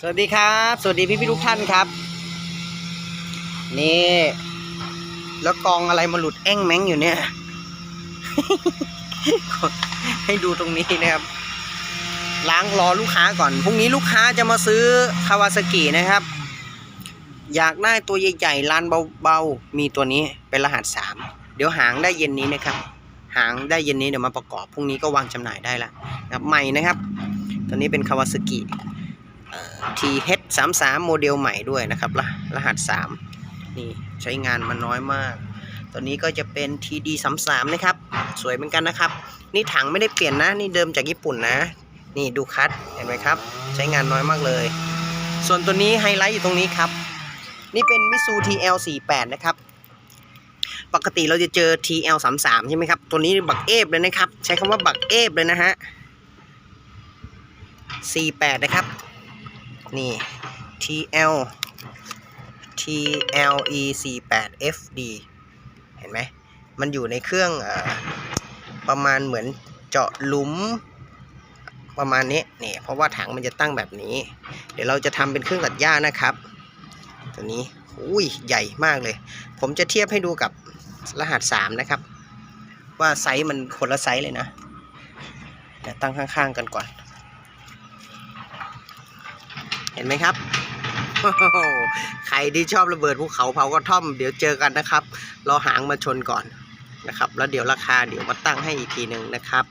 สวัสดีครับ สวัสดีพี่พี่ทุกท่านครับ นี่ แล้วกองอะไรมาหลุดแอ้งแมงอยู่เนี่ย ให้ดูตรงนี้นะครับ ล้างรอลูกค้าก่อน พรุ่งนี้ลูกค้าจะมาซื้อคาวาซากินะครับ อยากได้ตัวใหญ่ๆลานเบาๆ มีตัวนี้เป็นรหัสสามเดี๋ยวหางได้เย็นนี้นะครับ หางได้เย็นนี้เดี๋ยวมาประกอบพรุ่งนี้ก็วางจำหน่ายได้ละนะครับใหม่นะครับ ตัวนี้เป็นคาวาซากิ TH 3 3โมเดลใหม่ด้วยนะครับรรหัส 3 นี่ใช้งานมาน้อยมาก ตัวนี้ก็จะเป็น TD 3 3นะครับ สวยเหมือนกันนะครับ นี่ถังไม่ได้เปลี่ยนนะ นี่เดิมจากญี่ปุ่นนะ นี่ดูคัดเห็นไหมครับ ใช้งานน้อยมากเลย ส่วนตัวนี้ไฮไลท์อยู่ตรงนี้ครับ นี่เป็น Mitsu TL 48นะครับปกติเราจะเจอ TL 3 3ใช่ไหมครับ ตัวนี้บักเอฟเลยนะครับ ใช้คำว่าบักเอฟเลยนะฮะ48 นะครับ นี่ TL TLE 48 FD เห็นไหม มันอยู่ในเครื่องออประมาณเหมือนเจาะหลุมประมาณนี้นี่เพราะว่าถังมันจะตั้งแบบนี้ เดี๋ยวเราจะทำเป็นเครื่องตัดหญ้านะครับ ตัวนี้อุ้ยใหญ่มากเลย ผมจะเทียบให้ดูกับรหัส 3 นะครับ ว่าไซส์มันคนละไซส์เลยนะเดี๋ยวตั้งข้างๆกันก่อน เห็นไหมครับใครที่ชอบระเบิดภูเขาเผากระท่อมเดี๋ยวเจอกันนะครับรอหางมาชนก่อนนะครับ แล้วเดี๋ยวราคาเดี๋ยวมาตั้งให้อีกทีหนึ่งนะครับ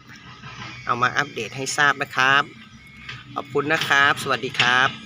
เอามาอัปเดตให้ทราบนะครับ ขอบคุณนะครับ สวัสดีครับ